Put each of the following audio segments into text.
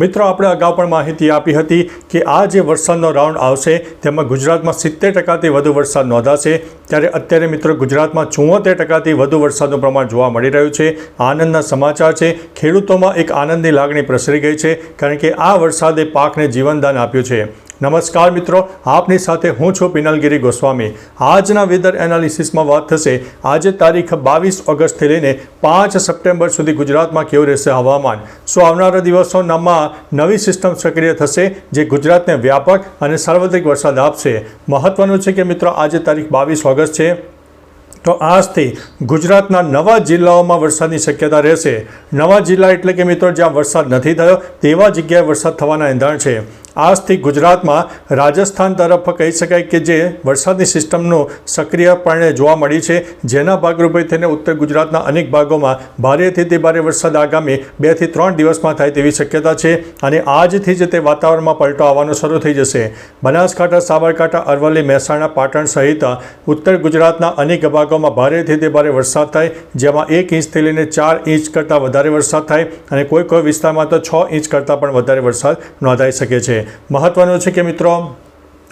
મિત્રો, આપણે અગાઉ પણ માહિતી આપી હતી કે આ જે વરસાદનો રાઉન્ડ આવશે, તેમાં ગુજરાતમાં સિત્તેર ટકાથી વધુ વરસાદ નોંધાશે. ત્યારે અત્યારે મિત્રો, ગુજરાતમાં ચુંવોતેર ટકાથી વધુ વરસાદનું પ્રમાણ જોવા મળી રહ્યું છે. આનંદના સમાચાર છે, ખેડૂતોમાં એક આનંદની લાગણી પ્રસરી ગઈ છે, કારણ કે આ વરસાદે પાકને જીવનદાન આપ્યું છે. નમસ્કાર મિત્રો, આપની સાથે હું છું પિનલગીરી ગોસ્વામી. આજના વેધર એનાલિસિસમાં વાત થશે. આજે તારીખ બાવીસ ઓગસ્ટથી લઈને પાંચ સપ્ટેમ્બર સુધી ગુજરાતમાં કેવું રહેશે હવામાન? શું આવનારા દિવસોમાં નવી સિસ્ટમ સક્રિય થશે, જે ગુજરાતને વ્યાપક અને સાર્વત્રિક વરસાદ આપશે. મહત્વનું છે કે મિત્રો, આજે તારીખ બાવીસ ઓગસ્ટ છે. તો આજથી ગુજરાતના નવા જિલ્લાઓમાં વરસાદની શક્યતા રહેશે. નવા જિલ્લા એટલે કે મિત્રો, જ્યાં વરસાદ નથી થયો, તેવા જગ્યાએ વરસાદ થવાના એંધાણ છે. આજથી ગુજરાતમાં રાજસ્થાન તરફ કહી શકાય કે જે વરસાદની સિસ્ટમનું સક્રિયપણે જોવા મળી છે, જેના ભાગરૂપે થઈને ઉત્તર ગુજરાતના અનેક ભાગોમાં ભારેથી તે ભારે વરસાદ આગામી બેથી ત્રણ દિવસમાં થાય તેવી શક્યતા છે અને આજથી જ તે વાતાવરણમાં પલટો આવવાનો શરૂ થઈ જશે. બનાસકાંઠા, સાબરકાંઠા, અરવલ્લી, મહેસાણા, પાટણ સહિત ઉત્તર ગુજરાતના અનેક ભાગોમાં ભારેથી તે ભારે વરસાદ થાય, જેમાં એક ઇંચથી લઈને ચાર ઇંચ કરતાં વધારે વરસાદ થાય અને કોઈ કોઈ વિસ્તારમાં તો છ ઇંચ કરતાં પણ વધારે વરસાદ નોંધાઈ શકે છે. મહત્વનું છે કે મિત્રો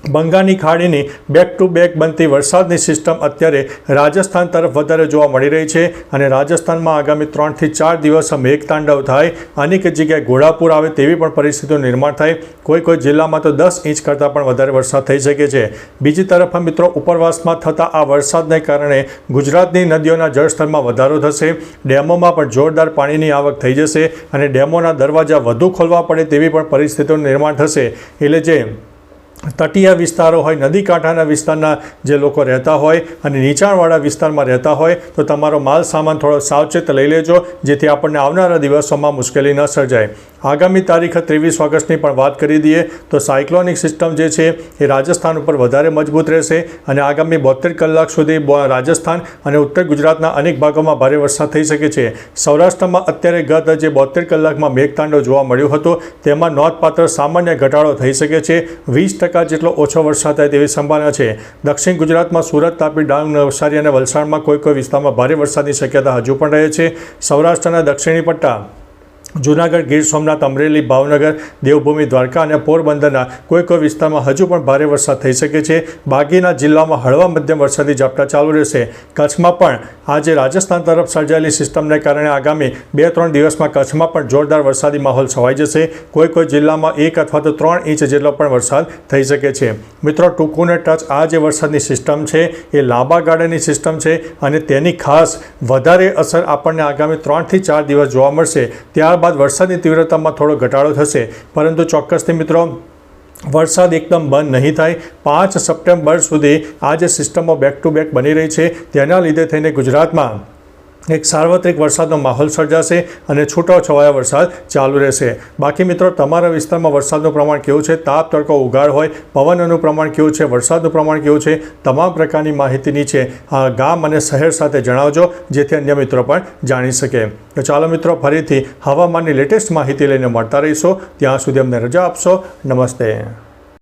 બંગાળની ખાડીની બેક ટુ બેક બનતી વરસાદની સિસ્ટમ અત્યારે રાજસ્થાન તરફ વધારે જોવા મળી રહી છે અને રાજસ્થાનમાં આગામી ત્રણથી ચાર દિવસ મેઘતાંડવ થાય. અનેક જગ્યાએ ઘોડાપુર આવે તેવી પણ પરિસ્થિતિનું નિર્માણ થાય. કોઈ કોઈ જિલ્લામાં તો દસ ઇંચ કરતાં પણ વધારે વરસાદ થઈ શકે છે. બીજી તરફ મિત્રો ઉપરવાસમાં થતા આ વરસાદને કારણે ગુજરાતની નદીઓના જળસ્તરમાં વધારો થશે. ડેમોમાં પણ જોરદાર પાણીની આવક થઈ જશે અને ડેમોના દરવાજા વધુ ખોલવા પડે તેવી પણ પરિસ્થિતિનું નિર્માણ થશે. એટલે જે તટીય વિસ્તારો હોય નદી કાંઠાના વિસ્તારના જે લોકો રહેતા હોય અને નીચાણવાળા વિસ્તારમાં રહેતા હોય, તો તમારો માલ સામાન થોડો સાવચેત લઈ લેજો, જેથી આપણને આવનારા દિવસોમાં મુશ્કેલી ન સર્જાય. આગામી તારીખ ત્રેવીસ ઓગસ્ટની પણ વાત કરી દઈએ, તો સાયક્લોનિક સિસ્ટમ જે છે, એ રાજસ્થાન ઉપર વધારે મજબૂત રહેશે અને આગામી બોતેર કલાક સુધી રાજસ્થાન અને ઉત્તર ગુજરાતના અનેક ભાગોમાં ભારે વરસાદ થઈ શકે છે. સૌરાષ્ટ્રમાં અત્યારે ગત જે બોતેર કલાકમાં મેઘતાંડો જોવા મળ્યો હતો, તેમાં નોંધપાત્ર સામાન્ય ઘટાડો થઈ શકે છે. વીસ ટકા જેટલો ઓછો વરસાદ થાય તેવી સંભાવના છે. દક્ષિણ ગુજરાતમાં સુરત, તાપી, ડાંગ, નવસારી અને વલસાડમાં કોઈ કોઈ વિસ્તારમાં ભારે વરસાદની શક્યતા હજુ પણ રહે છે. સૌરાષ્ટ્રના દક્ષિણી પટ્ટા જૂનાગઢ ગીર સોમનાથ, અમરેલી, ભાવનગર, દેવભૂમિ, દ્વારકા અને પોરબંદરના કોઈ કોઈ વિસ્તારમાં હજુ પણ ભારે વરસાદ થઈ શકે છે. બાકીના જિલ્લામાં હળવા મધ્યમ વરસાદી ઝાપટા ચાલુ રહેશે. કચ્છમાં પણ આજે રાજસ્થાન તરફ સર્જાયેલી સિસ્ટમને કારણે આગામી બે ત્રણ દિવસમાં કચ્છમાં પણ જોરદાર વરસાદી માહોલ છવાઈ જશે. કોઈ કોઈ જિલ્લામાં એક અથવા તો ત્રણ ઇંચ જેટલો પણ વરસાદ થઈ શકે છે. મિત્રો, ટૂંકુને ટચ આ જે વરસાદની સિસ્ટમ છે એ લાંબા ગાળાની સિસ્ટમ છે અને તેની ખાસ વધારે અસર આપણને આગામી ત્રણથી ચાર દિવસ જોવા મળશે. ત્યારબાદ વરસાદની તીવ્રતામાં થોડો ઘટાડો થશે. પરંતુ ચોક્કસથી મિત્રો, વરસાદ એકદમ બંધ નહીં થાય. પાંચ સપ્ટેમ્બર સુધી આ જે સિસ્ટમો બેક ટુ બેક બની રહી છે, તેના લીધે થઈને ગુજરાતમાં એક સાર્વત્રિક વરસાદનો માહોલ સર્જાશે અને છૂટાછવાયા વરસાદ ચાલુ રહેશે. બાકી મિત્રો, તમારા વિસ્તારમાં વરસાદનું પ્રમાણ કેવું છે? તાપ, તડકો, ઉઘાડ હોય, પવનનું પ્રમાણ કેવું છે? વરસાદનું પ્રમાણ કેવું છે? તમામ પ્રકારની માહિતી નીચે આ ગામ અને શહેર સાથે જણાવજો, જેથી અન્ય મિત્રો પણ જાણી શકે. તો ચાલો મિત્રો, ફરીથી હવામાનની લેટેસ્ટ માહિતી લઈને મળતા રહીશો. ત્યાં સુધી અમને રજા આપશો. નમસ્તે.